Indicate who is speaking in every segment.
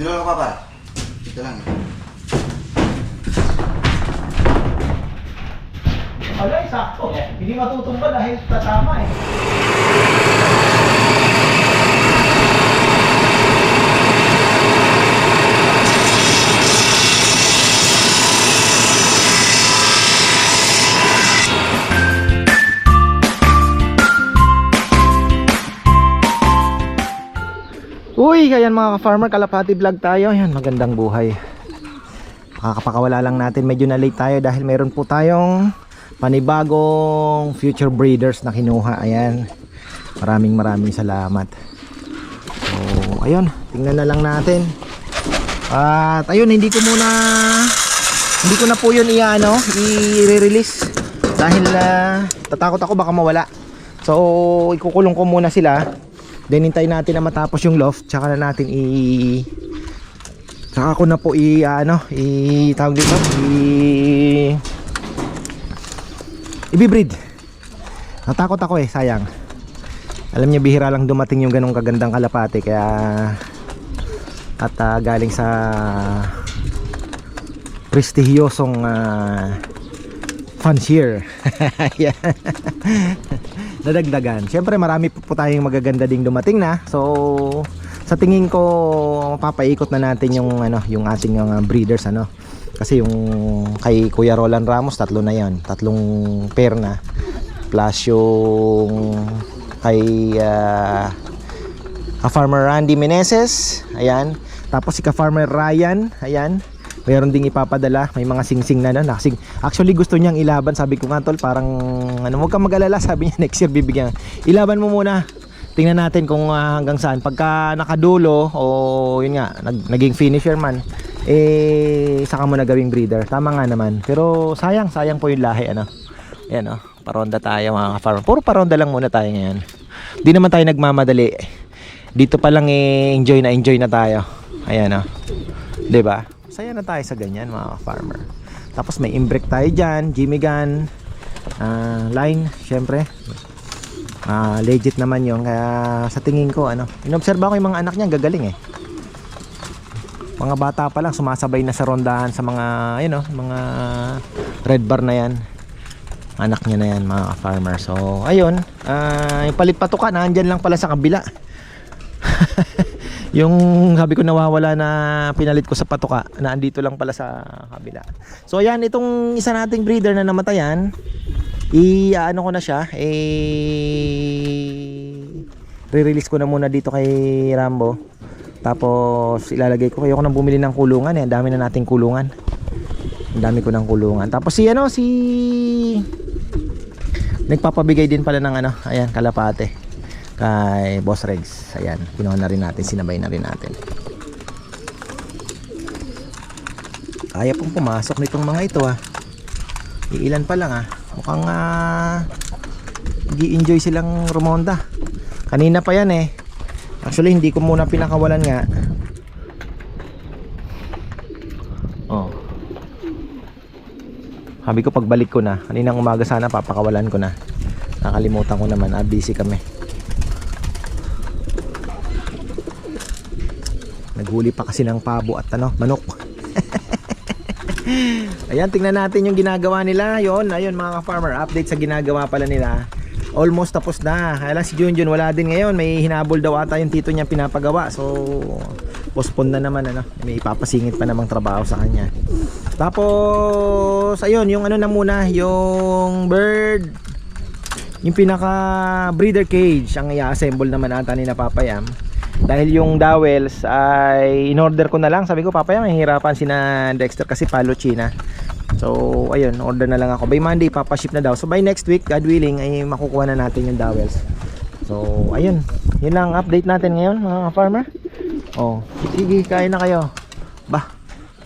Speaker 1: Dilo ka pa. Ito lang.
Speaker 2: Alay, sakto. Hindi matutumba dahil tatama eh. Uy, ayan mga ka-farmer, kalapati vlog tayo. Ayan, magandang buhay. Makakapakawala lang natin, medyo na late tayo dahil meron po tayong panibagong future breeders na kinuha. Ayan. Maraming maraming salamat. So, ayun, tingnan na lang natin. At ayun, hindi ko muna hindi ko na po 'yun i-ano, i-release dahil ah, tatakot ako baka mawala. So, ikukulong ko muna sila. Then hintayin natin na matapos yung loft, tsaka na natin i Tsaka ko na po i ano, i tawag dito, i Ibibreed. Natakot ako eh, sayang. Alam niya bihira lang dumating yung ganong kagandang kalapate kaya at ah, galing sa prestihiyosong uh, fancier. Yan. Nadagdagan. Siyempre marami po, tayong magaganda ding dumating na. So sa tingin ko papaikot na natin yung ano, yung ating mga breeders ano. Kasi yung kay Kuya Roland Ramos tatlo na 'yon, tatlong pair na. Plus yung kay ah, ka-farmer Randy Meneses, ayan. Tapos si ka-farmer Ryan, ayan. Meron ding ipapadala, may mga singsing na no. Kasi actually gusto niyang ilaban, sabi ko nga tol, parang ano, huwag kang mag-alala, sabi niya next year bibigyan. Ilaban mo muna. Tingnan natin kung ah, hanggang saan. Pagka nakadulo o yun nga, nag, naging finisher man, eh saka mo na gawing breeder. Tama nga naman. Pero sayang, sayang po yung lahi ano. Ayan oh, paronda tayo mga ka-farmer. Puro paronda lang muna tayo ngayon. Di naman tayo nagmamadali. Dito pa lang eh, enjoy na enjoy na tayo. Ayan oh. 'Di ba? Saya na tayo sa ganyan mga farmer. Tapos may imbrek tayo diyan, Jimmy gun, ah, line, syempre. Ah, legit naman 'yon kaya sa tingin ko ano, inobserba ko yung mga anak niya gagaling eh. Mga bata pa lang sumasabay na sa rondahan sa mga ayun oh, mga red bar na 'yan. Anak niya na 'yan mga farmer. So, ayun, ah, yung palit patuka nandiyan lang pala sa kabila. yung sabi ko nawawala na pinalit ko sa patuka na andito lang pala sa kabila. So ayan itong isa nating breeder na namatayan i ano ko na siya eh re-release ko na muna dito kay Rambo. Tapos ilalagay ko. Kayo ko nang bumili ng kulungan eh. Dami na nating kulungan. Ang dami ko ng kulungan. Tapos si ano si nagpapabigay din pala ng ano ayan kalapate kay Boss Regs. Ayan, kinuha na rin natin, sinabay na rin natin. Kaya pong pumasok nitong mga ito ah. Iilan pa lang ah. Mukhang ah, enjoy silang rumonda. Kanina pa yan eh. Actually hindi ko muna pinakawalan nga. Oh. Sabi ko pagbalik ko na, kaninang umaga sana papakawalan ko na. Nakalimutan ko naman, ah, busy kami. Naghuli pa kasi ng pabo at ano, manok. Ayan, tingnan natin yung ginagawa nila. Yon, ayun mga farmer, update sa ginagawa pala nila. Almost tapos na. Lang si Junjun wala din ngayon. May hinabol daw ata yung tito niya pinapagawa. So, postpone na naman ano. May ipapasingit pa namang trabaho sa kanya. Tapos, ayun, yung ano na muna, yung bird yung pinaka breeder cage ang i-assemble naman ata ni na Papayam dahil yung dowels ay in-order ko na lang. Sabi ko Papayam mahihirapan si na Dexter kasi palo China so ayun order na lang ako. By Monday papaship na daw. So by next week God willing ay makukuha na natin yung dowels. So ayun. Yun lang ang update natin ngayon mga farmer oh sige kain na kayo. Bah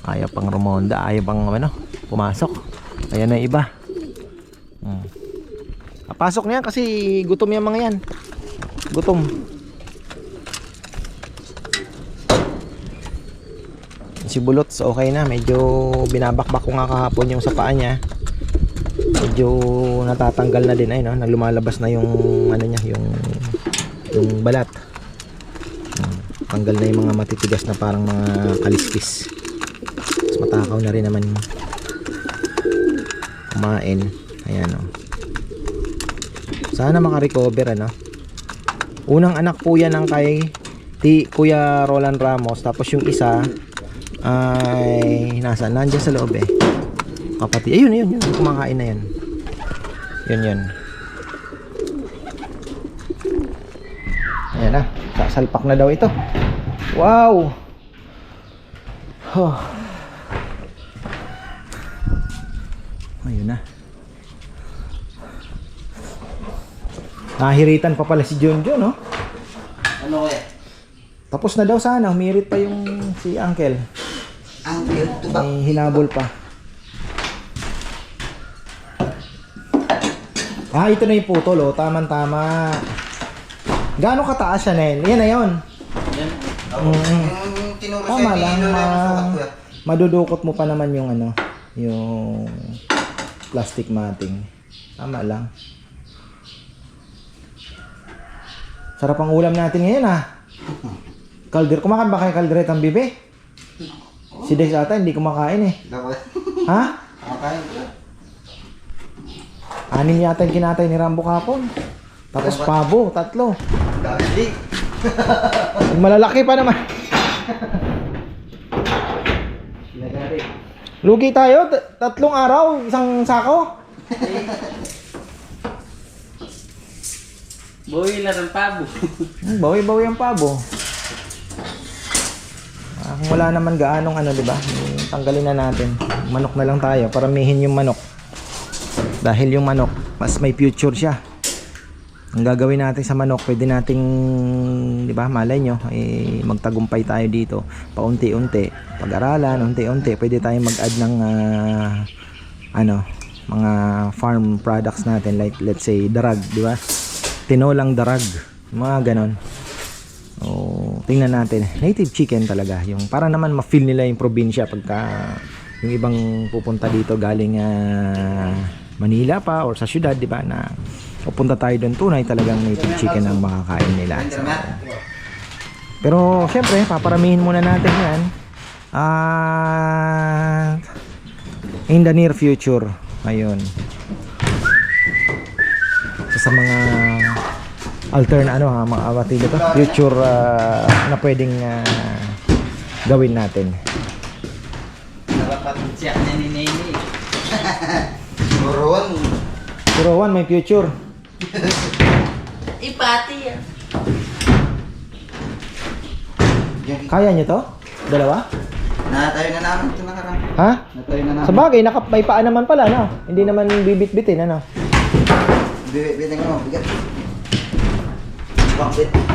Speaker 2: ayaw pang rumonda ayaw pang ano pumasok. Ayan na iba. Hmm. Pasok niya kasi gutom yung mga yan. Gutom. Si Bulots okay na. Medyo binabakbak ko nga kahapon yung sa paa niya. Medyo natatanggal na din ay no. Naglumalabas na yung ano niya, yung yung balat. Hmm. tanggal na yung mga matitigas na parang mga kaliskis Mas matakaw na rin naman kumain ayan o sana makarecover ano unang anak po yan ng kay ti Kuya Roland Ramos tapos yung isa ay nasa nandiyan sa loob eh. Kapatid. Ayun ayun yun. Kumakain na yan yun yun. Ayan na. Sasalpak na daw ito. Wow! Oh. ayun na. Nahiritan pa pala si Junjun, no?
Speaker 1: Ano eh?
Speaker 2: Tapos na daw sana, humirit pa yung si Uncle.
Speaker 1: Ang to ba?
Speaker 2: May hinabol pa. Ah, ito na yung putol, oh. Tama-tama. Gaano kataas siya, Nen? Yan na yun.
Speaker 1: Yan.
Speaker 2: Mm.
Speaker 1: Yung tinuro
Speaker 2: Tama
Speaker 1: sa'yo
Speaker 2: lang, ma-
Speaker 1: eh.
Speaker 2: madudukot mo pa naman yung ano, yung plastic matting. Tama lang. Sarap ang ulam natin ngayon, ah. Kalder, kumakain ba kayo kaldereta ang bibi? Si Dex ata, hindi kumakain eh. Ha?
Speaker 1: Kumakain ko.
Speaker 2: Anim yata yung kinatay ni Rambo kapon. Tapos pabo, tatlo.
Speaker 1: Dali.
Speaker 2: Yung malalaki pa naman. Lugi tayo, t- tatlong araw, isang sako.
Speaker 3: Boy, lang ang pabo.
Speaker 2: Hmm, Bawi-bawi ang pabo. Kung wala naman gaanong ano, di ba? Tanggalin na natin. Manok na lang tayo, paramihin yung manok. Dahil yung manok, mas may future siya. Ang gagawin natin sa manok, pwede nating, di ba, malay nyo, eh, magtagumpay tayo dito. Paunti-unti, pag-aralan, unti-unti, pwede tayong mag-add ng, ah, ano, mga farm products natin, like, let's say, darag, di ba? Tinolang darag, mga ganon. O, tingnan natin. Native chicken talaga. Yung para naman ma-feel nila yung probinsya pagka yung ibang pupunta dito galing ah, Manila pa or sa syudad, di ba? Na pupunta tayo doon tunay talagang native chicken ang makakain nila. So, pero syempre, paparamihin muna natin 'yan. Ah in the near future. Ayun. Isa sa mga altern ano ha, mga awati dito, future ah, na pwedeng ah, gawin natin.
Speaker 3: Nakapat siya niya ni Nene.
Speaker 1: Turuan.
Speaker 2: One, may future.
Speaker 3: Ipati yan.
Speaker 1: Yung
Speaker 2: Kaya nyo to? Dalawa?
Speaker 1: natayo na namin ito nakarang.
Speaker 2: Ha?
Speaker 1: Natayo na namin.
Speaker 2: Sa bagay, naka, may paa naman pala, no? Hindi naman bibit-bitin, ano?
Speaker 1: Bibitin ko, bigat. Bakit?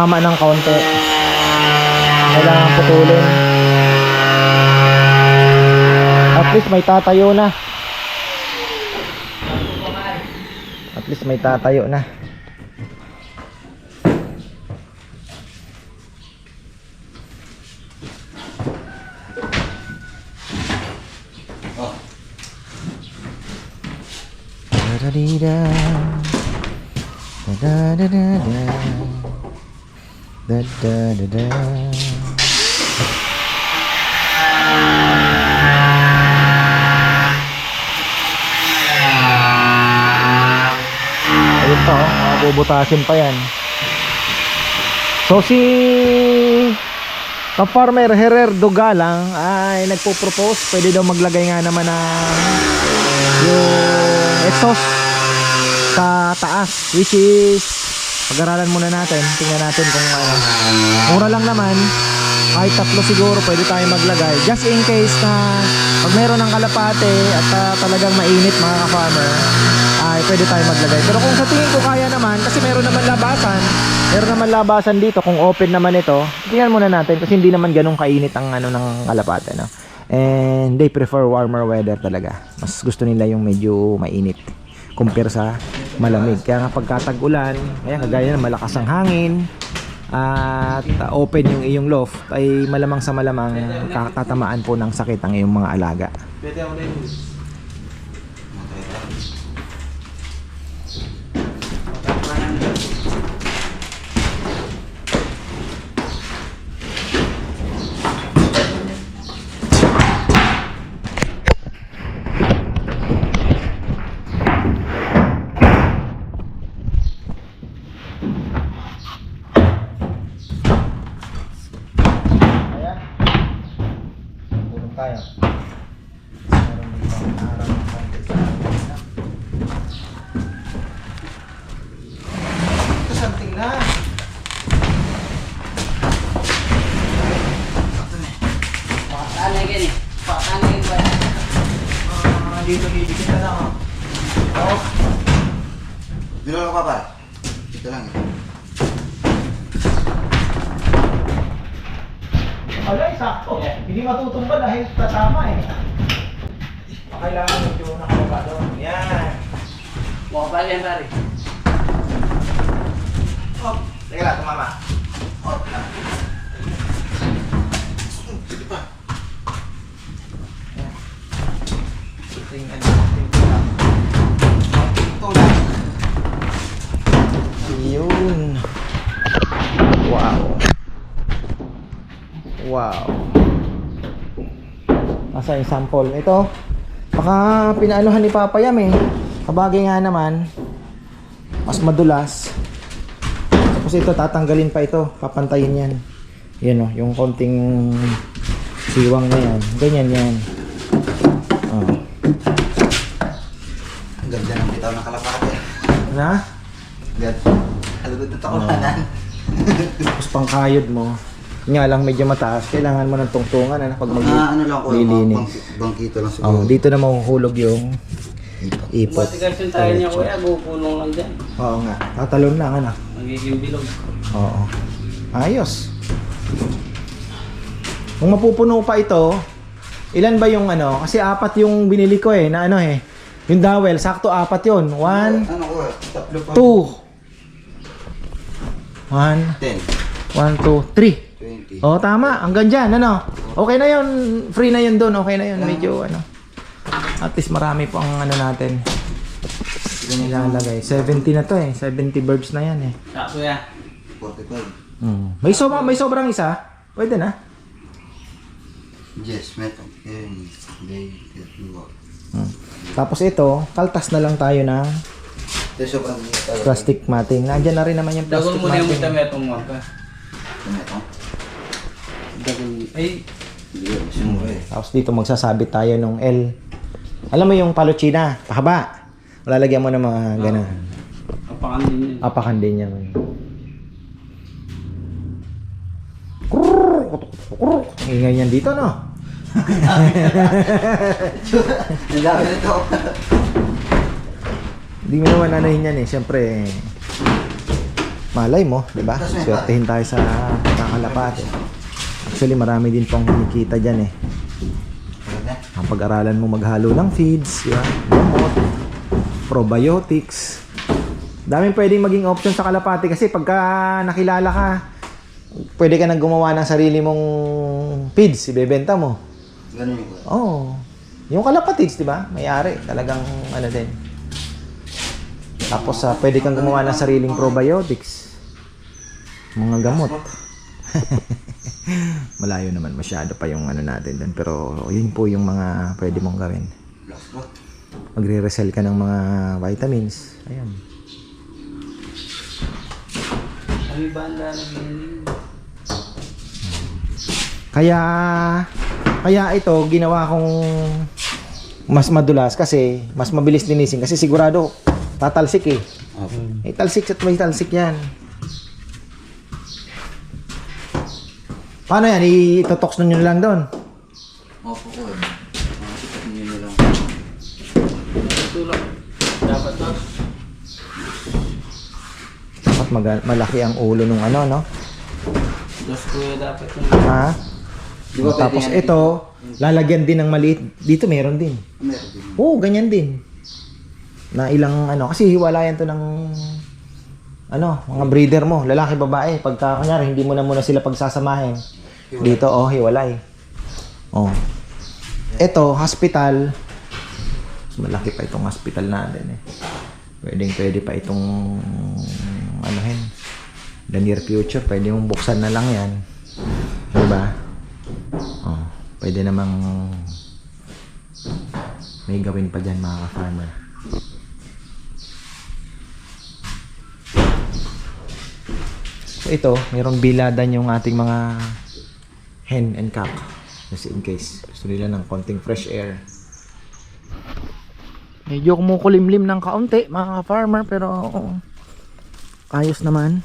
Speaker 2: Tumama ng kaunti. Kailangan putulin. At least may tatayo na. At least may tatayo na.
Speaker 1: Oh.
Speaker 2: Da-da-dee-da. Da-da-da-da-da. Da-da-da-da. Ayun pa oh, mabubutasin pa yan. So si ka-farmer Herer Dogalang ay nagpo-propose, pwede daw maglagay nga naman ng yung exhaust sa taas which is pag-aralan muna natin tingnan natin kung ano mura lang naman kahit tatlo siguro pwede tayo maglagay just in case na pag meron ng kalapate at ah, talagang mainit mga ka-farmer ay pwede tayo maglagay. Pero kung sa tingin ko kaya naman, kasi meron naman labasan, meron naman labasan dito, kung open naman ito, tingnan muna natin kasi hindi naman ganun kainit ang ano ng kalapate, no? And they prefer warmer weather talaga. Mas gusto nila yung medyo mainit compare sa malamig. Kaya nga pagkatag-ulan, kaya kagaya ng malakas ang hangin, at open yung iyong loft ay malamang sa malamang kakatamaan po ng sakit ang iyong mga alaga. Dito didikit na lang. oh. Oh.
Speaker 1: Dinolo ka pa. Ito lang eh.
Speaker 2: Alay, sakto. Hindi matutumba dahil tatama eh. Kailangan medyo nakababa doon. Yan.
Speaker 3: Mukha pa yan pare.
Speaker 2: Oh, teka lang, tumama. Oh, Nasa yung sample. Ito, baka pinaanuhan ni Papa Yam eh. Kabagay nga naman, mas madulas. Tapos ito, tatanggalin pa ito. Papantayin yan. Yan o, yung konting siwang na yan. Ganyan yan. Oh.
Speaker 1: Ang ganda ng bitaw ng kalapate.
Speaker 2: Na?
Speaker 1: Yan. Halugod na takunanan.
Speaker 2: Tapos pangkayod mo. Nga lang medyo mataas. Kailangan mo ng tungtungan ano, pag mag
Speaker 1: Mga ano lang ko, mga
Speaker 2: lilinis.
Speaker 1: bang, bangkito lang
Speaker 2: Oh,
Speaker 1: siguro.
Speaker 2: dito na mahuhulog yung ipot.
Speaker 3: Matigas yung tayo niya kuya, gupulong lang dyan.
Speaker 2: Oo nga. Tatalon lang ano.
Speaker 3: Magiging bilog.
Speaker 2: Oo. Ayos. Kung mapupuno pa ito, ilan ba yung ano? Kasi apat yung binili ko eh, na ano eh. Yung dowel, sakto apat yun. One,
Speaker 1: Ano ko, tatlo pa.
Speaker 2: two. One,
Speaker 1: 10,
Speaker 2: one, two, three.
Speaker 1: 20.
Speaker 2: Oh, tama. Hanggang dyan, ano? Okay na yun. Free na yun doon. Okay na yun. Medyo, ano. At least marami po ang ano natin. Nilalagay. 70 na to eh. 70 birds na yan eh.
Speaker 3: Sa kuya.
Speaker 1: 45.
Speaker 2: Mm. May, sobra, may sobrang isa. Pwede na.
Speaker 1: Yes, metal. Yan. They get.
Speaker 2: Mm. Tapos ito, kaltas na lang tayo ng
Speaker 1: Ito sobrang
Speaker 2: plastic matting. Nandiyan na rin naman yung plastic
Speaker 3: Dagol mo na yung
Speaker 2: matting.
Speaker 3: mitametong mo ka.
Speaker 1: Ito.
Speaker 3: Dagol. Ay,
Speaker 1: eh.
Speaker 2: Tapos dito magsasabit tayo ng L. Alam mo yung paluchina, pahaba. Lalagyan mo ng mga ganun.
Speaker 3: kapakan din yun.
Speaker 2: Apakan din yan. Ingay niyan dito, no?
Speaker 1: Ang dami nito.
Speaker 2: Hindi mo naman anahin yan eh. Siyempre, malay mo, di ba? Swertehin tayo sa kakalapat. Actually, marami din pong kumikita dyan eh. Ang pag-aralan mo maghalo ng feeds, ba? Gamot, probiotics. Daming pwedeng maging option sa kalapati kasi pagka nakilala ka, pwede ka nang gumawa ng sarili mong feeds, ibebenta mo.
Speaker 1: Ganun.
Speaker 2: Oo. Oh, yung kalapatids, di ba? May-ari. Talagang ano din. Tapos ah, pwede kang gumawa ng sariling probiotics. Mga gamot. Malayo naman masyado pa yung ano natin doon. Pero yun po yung mga pwede mong gawin. Magre-resell ka ng mga vitamins. Ayan.
Speaker 3: Lalagyan
Speaker 2: Kaya kaya ito ginawa kong mas madulas kasi mas mabilis linisin kasi sigurado tatalsik eh. May talsik at may talsik yan. Paano yan? Itotox na nyo lang doon?
Speaker 1: Opo ko eh. Makasipat nyo na lang.
Speaker 3: Tulak. Dapat na.
Speaker 2: Dapat mag- malaki ang ulo nung ano, no?
Speaker 3: Dos kuya dapat yun.
Speaker 2: Ha?
Speaker 1: Di ba
Speaker 2: Tapos
Speaker 1: pwede yan?
Speaker 2: ito, lalagyan din ng maliit. Dito meron din.
Speaker 1: Meron din.
Speaker 2: Oo, ganyan din. Na ilang ano, kasi hiwalayan to ng ano, mga breeder mo, lalaki babae. Pagka kunyari, hindi mo na muna sila pagsasamahin. Dito, oh, hiwalay. Oh. Ito, hospital. Malaki pa itong hospital natin eh. Pwedeng pwede pa itong ano hen. The near future, pwede mong buksan na lang yan. Diba? Oh, pwede namang may gawin pa dyan mga ka-farmer. So ito, mayroong biladan yung ating mga hen and cock. Just in case. Gusto nila ng konting fresh air. Medyo kumukulimlim ng kaunti mga farmer pero ayos naman.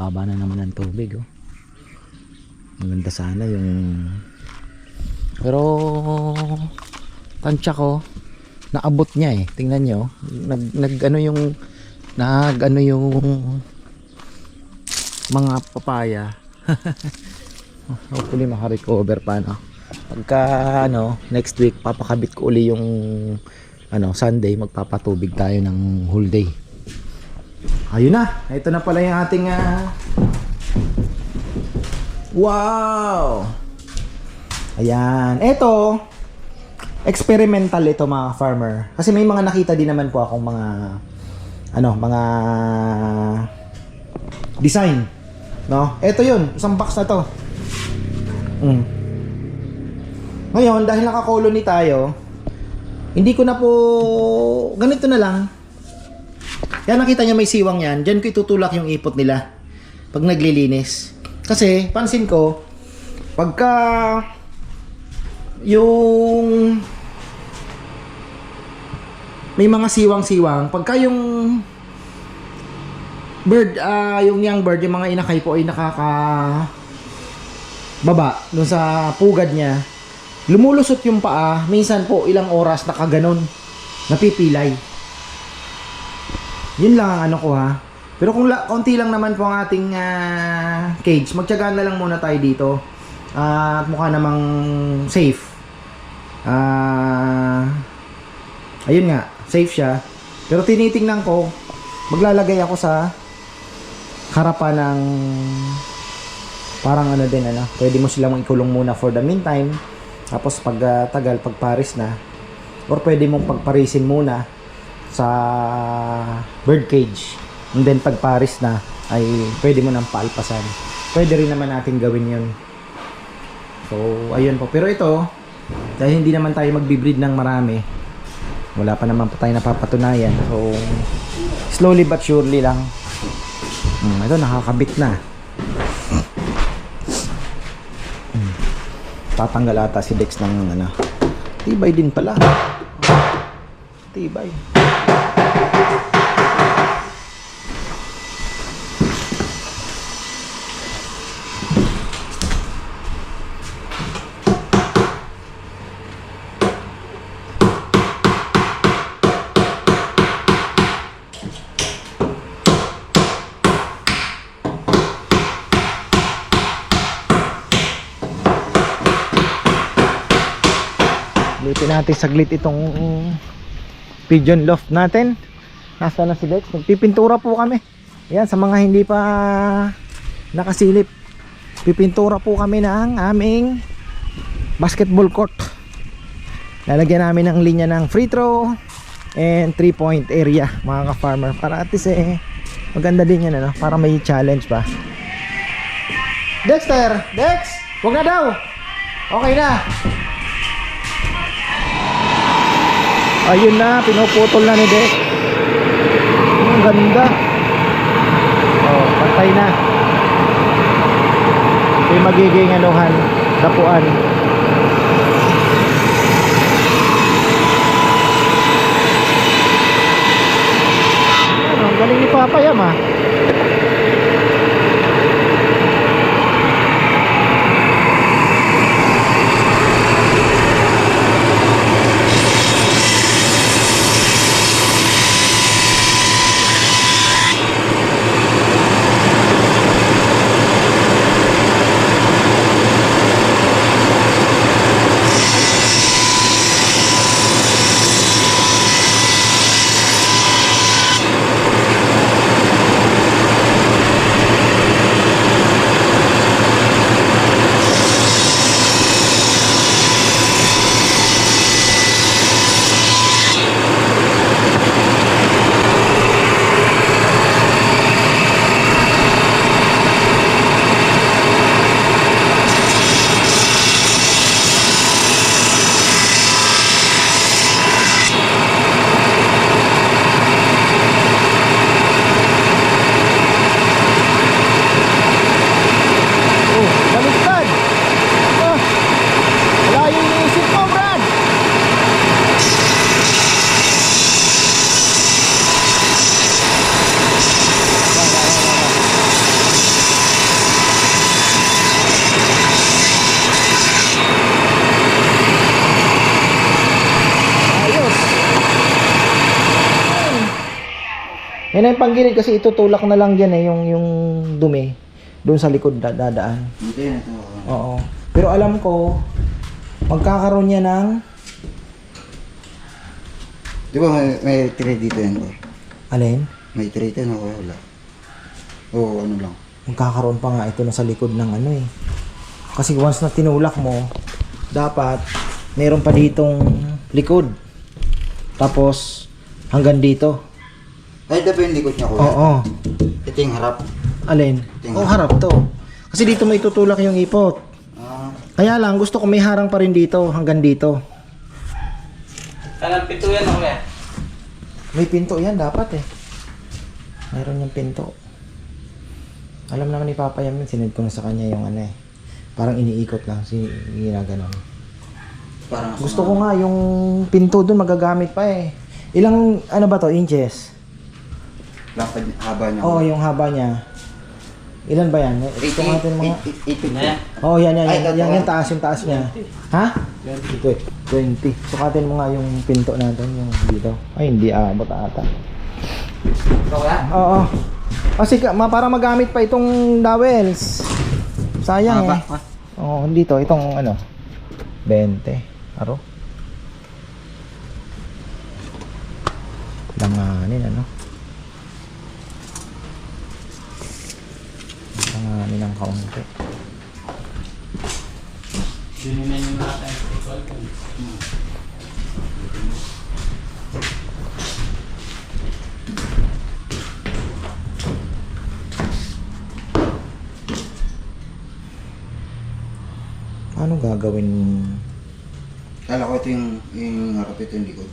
Speaker 2: Baba na naman ng tubig oh. Maganda sana yung pero tansya ko naabot niya eh. Tingnan niyo. Nag, nag ano yung nag ano yung mga papaya. Hopefully makarecover pa no. Pagka ano, next week papakabit ko uli yung ano, Sunday magpapatubig tayo ng whole day. Ayun na. Ito na pala yung ating ah, Wow! Ayan. Ito, experimental ito mga farmer. Kasi may mga nakita din naman po akong mga ano, mga design. No? Ito yun, isang box na to. Mm. Ngayon, dahil naka-colony tayo, hindi ko na po, ganito na lang. Kaya nakita niya may siwang yan, dyan ko itutulak yung ipot nila pag naglilinis. Kasi, pansin ko, pagka yung may mga siwang-siwang, pagka yung bird, ah yung young bird, yung mga inakay po ay nakaka baba dun sa pugad niya. Lumulusot yung paa. Minsan po ilang oras nakaganon. Napipilay. Yun lang ang ano ko ha. Pero kung la, konti lang naman po ang ating ah, cage magtyagaan na lang muna tayo dito. At mukha namang safe. Ah ayun nga safe siya. Pero tinitingnan ko maglalagay ako sa harapan ng parang ano din ano pwede mo silang ikulong muna for the meantime. Tapos pag ah, tagal pag paris na or pwede mong pagparisin muna sa bird cage and then pag paris na ay pwede mo nang paalpasan. Pwede rin naman natin gawin yun. So ayun po. Pero ito dahil hindi naman tayo magbi-breed ng marami wala pa naman pa tayo napapatunayan. So slowly but surely lang hmm, ito nakakabit na tatanggal ata si Dex ng ano. Tibay din pala. Tibay. Natin saglit itong pigeon loft natin. Nasa na si Dex? Magpipintura po kami. Yan, sa mga hindi pa nakasilip. Pipintura po kami ng aming basketball court. Lalagyan namin ng linya ng free throw and 3 point area mga ka-farmer. Para at least eh, maganda din yan ano, para may challenge pa. Dexter! Dex! Huwag na daw! Okay na! Ayun na, pinuputol na ni Dex. Ang ganda. Oh, pantay na. Ito yung magiging anuhan, dapuan. Ang galing ni Papa Yam ah. Yan ang panggilid kasi itutulak na lang yan eh, yung, yung dumi. Doon sa likod da- dadaan.
Speaker 1: Hindi na ito.
Speaker 2: Oo. Pero alam ko, magkakaroon niya ng,
Speaker 1: Di ba may, may tray dito yan? boy?
Speaker 2: alin?
Speaker 1: May tray dito na wala. Oo, ano lang.
Speaker 2: Magkakaroon pa nga ito na sa likod ng ano eh. Kasi once na tinulak mo, dapat meron pa ditong likod. Tapos, hanggang dito.
Speaker 1: Ay, ito ba yung likod niya, kuya?
Speaker 2: Oo.
Speaker 1: Ito yung harap.
Speaker 2: Alin?
Speaker 1: Tingnan.
Speaker 2: Oh, harap to. Kasi dito may tutulak yung ipot.
Speaker 1: Ah,
Speaker 2: Kaya lang, gusto ko may harang pa rin dito, hanggang dito.
Speaker 3: Tanang pito yan, kuya.
Speaker 2: May pinto yan, dapat eh. Mayroon yung pinto. Alam naman ni Papa yan, sinend ko na sa kanya yung ano eh. Parang iniikot lang, si ginaganon.
Speaker 1: parang
Speaker 2: Gusto ko nga yung pinto doon magagamit pa eh. Ilang ano ba to inches?
Speaker 1: Lapad haba niya.
Speaker 2: Oo, oh, yung haba niya. Ilan ba yan? Ito natin mga...
Speaker 3: Na yan.
Speaker 2: Oo, oh, yan, yan,
Speaker 1: Ay,
Speaker 2: yan,
Speaker 1: ito,
Speaker 2: yan, yan, taas, yung taas niya. Ha? 20. 20. Sukatin mo nga yung pinto natin, yung dito. Ay, hindi abot ata.
Speaker 3: Ito, kuya.
Speaker 2: Oo. Kasi ka, ma, para magamit pa itong dowels. Sayang
Speaker 1: Haba,
Speaker 2: eh.
Speaker 1: ha?
Speaker 2: Oo, dito, itong ano, 20. Aro. Langanin, ano? Langanin ng kaunti.
Speaker 3: Dininan yung.
Speaker 2: Paano gagawin?
Speaker 1: Kala ko ito yung, yung harap ito yung likod.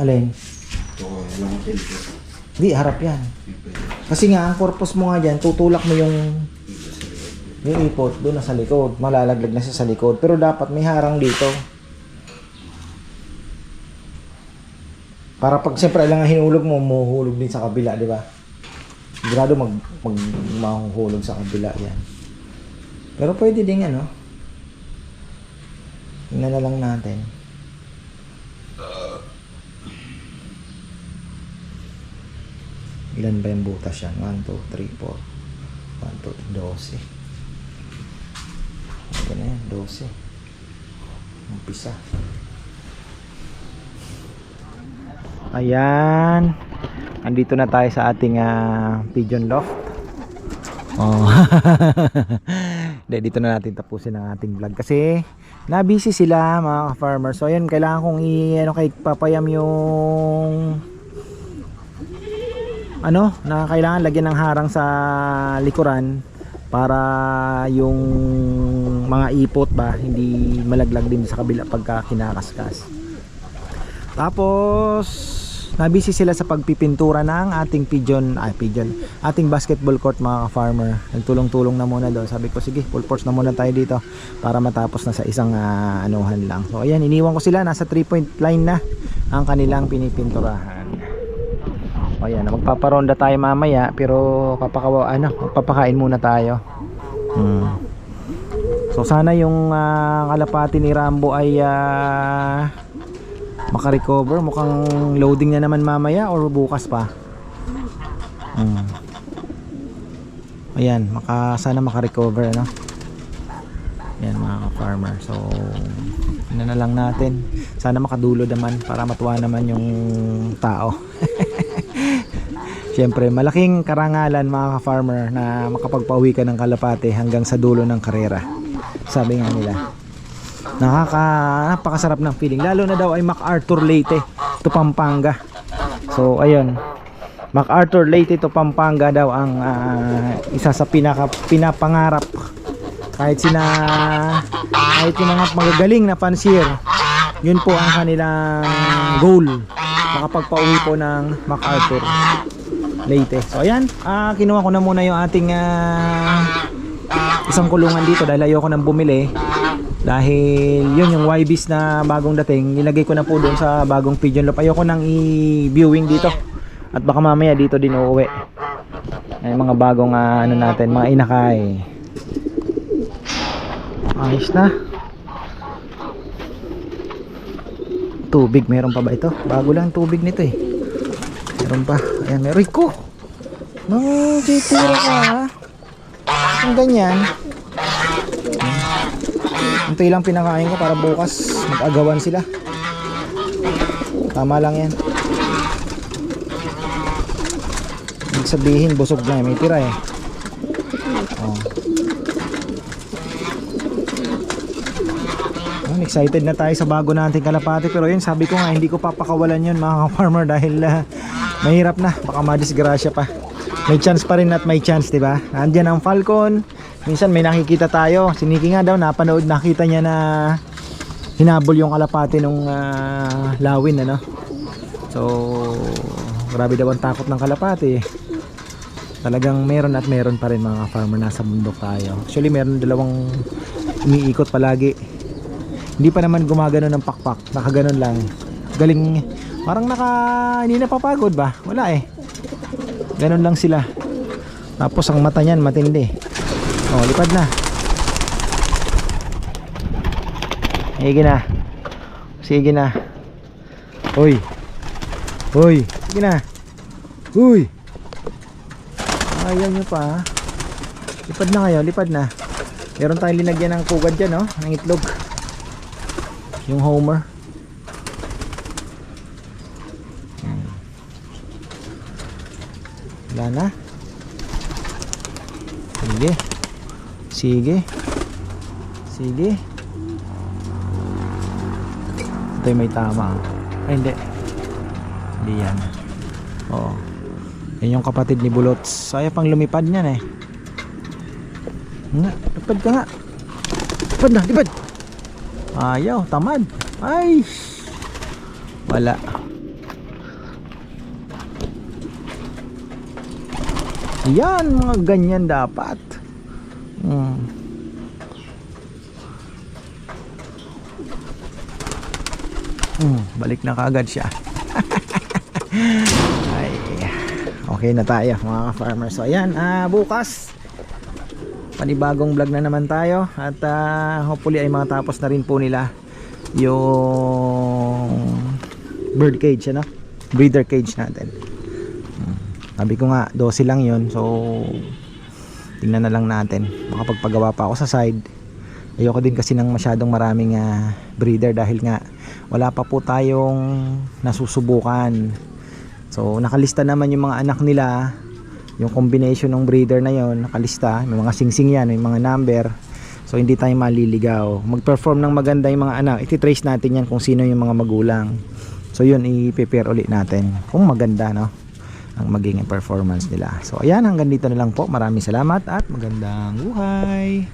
Speaker 2: Alin?
Speaker 1: Ito ko, alam ko ito yung likod.
Speaker 2: Hindi, harap yan.
Speaker 1: Pwede.
Speaker 2: Kasi nga, ang purpose mo nga dyan, tutulak mo yung yung ipot doon na sa likod. Malalaglag na siya sa likod. Pero dapat may harang dito. Para pag siyempre lang ang hinulog mo, mahuhulog din sa kabila, di ba? Sigurado mag, mag mahuhulog sa kabila yan. Pero pwede din ano. Tingnan na lang natin. Ilan ba yung butas yan? 1, 2, 3, 4. 1, 2, 12. Na yan, 12. Umpisa. Ayan. Andito na tayo sa ating ah, pigeon loft. Oh. Hindi, dito na natin tapusin ang ating vlog kasi na-busy sila mga farmer. So ayun, kailangan kong i ano kay papayam yung ano, na kailangan lagyan ng harang sa likuran para yung mga ipot ba hindi malaglag din sa kabila pagka kinakaskas. Tapos nabisi sila sa pagpipintura ng ating pigeon, ay pigeon, ating basketball court mga farmer. Nagtulong-tulong na muna doon. Sabi ko sige, full force na muna tayo dito para matapos na sa isang ah, anuhan lang. So ayan, iniwan ko sila nasa 3 point line na ang kanilang pinipinturahan. O yan, magpaparonda tayo mamaya pero papakawa ano, magpapakain muna tayo. Hmm. So sana yung ah, kalapati ni Rambo ay ah, makarecover. Mukhang loading na naman mamaya or bukas pa. Hmm. Ayan, maka, sana makarecover ano. Yan mga farmer So, ano na lang natin. Sana makadulo naman para matuwa naman yung tao. Siyempre, malaking karangalan mga ka-farmer na makapagpauwi ka ng kalapate hanggang sa dulo ng karera. Sabi nga nila. Nakaka, napakasarap ng feeling. Lalo na daw ay MacArthur Leyte to Pampanga. So, ayun. MacArthur Leyte to Pampanga daw ang ah, isa sa pinaka, pinapangarap kahit sina kahit yung mga magagaling na pansier yun po ang kanilang goal makapagpauwi po ng MacArthur Leyte. So ayan, ah, kinuha ko na muna yung ating ah, isang kulungan dito dahil ayoko nang bumili. Dahil yun yung YBs na bagong dating, nilagay ko na po doon sa bagong pigeon loop. Ayoko nang i-viewing dito. At baka mamaya dito din uuwi. Ay mga bagong ah, ano natin, mga inakay. Ayos na. Tubig, meron pa ba ito? Bago lang tubig nito eh. Meron pa. Ayan, meron ko. Nung titira ka. Ang ganyan. Ito lang pinakain ko para bukas mag-agawan sila. Tama lang yan. Ibig sabihin busog na. May tira eh. Oh. Ayun, excited na tayo sa bago nating kalapati pero yun sabi ko nga hindi ko papakawalan yun mga farmer dahil ah, mahirap na. Baka madisgrasya pa. May chance pa rin at may chance di ba? Nandyan ang falcon. Minsan may nakikita tayo. Si Nikki nga daw napanood nakita niya na hinabol yung kalapati nung ah, lawin ano? So grabe daw ang takot ng kalapati talagang meron at meron pa rin mga farmer nasa bundok tayo. Actually meron dalawang umiikot palagi. Hindi pa naman gumagano ng pakpak. Nakaganon lang. Galing parang naka hindi napapagod ba? Wala eh. Ganon lang sila. Tapos ang mata niyan matindi. Oh lipad na. Sige na. Sige na. Uy. Uy. Sige na. Uy. Ayaw nyo pa lipad na kayo lipad na. Meron tayong linagyan ng pugad dyan no ng itlog. Yung homer wala na. Sige. Sige. Sige. Ito may tama. Ay hindi. Hindi yan. Oo. Yan yung kapatid ni Bulots. Saya pang lumipad niyan eh. Nga lipad ka nga. Lipad na lipad. Ayaw, tamad. Ay. Wala. Yan, mga ganyan dapat. Hmm. Hmm, balik na kagad siya. Ay. Okay na tayo mga farmer. So ayan, ah, bukas panibagong vlog na naman tayo at ah, hopefully ay matapos na rin po nila yung bird cage ano breeder cage natin. Sabi ko nga 12 lang yon so tingnan na lang natin. Makapagpagawa pa ako sa side. Ayoko din kasi ng masyadong maraming ah, breeder dahil nga wala pa po tayong nasusubukan. So nakalista naman yung mga anak nila. Yung combination ng breeder na yon nakalista. May mga singsing yan may mga number. So hindi tayo maliligaw. Mag-perform ng maganda yung mga anak. Iti-trace natin yan kung sino yung mga magulang. So yun i-prepare ulit natin kung maganda no ang magiging performance nila. So ayan hanggang dito na lang po. Maraming salamat at magandang buhay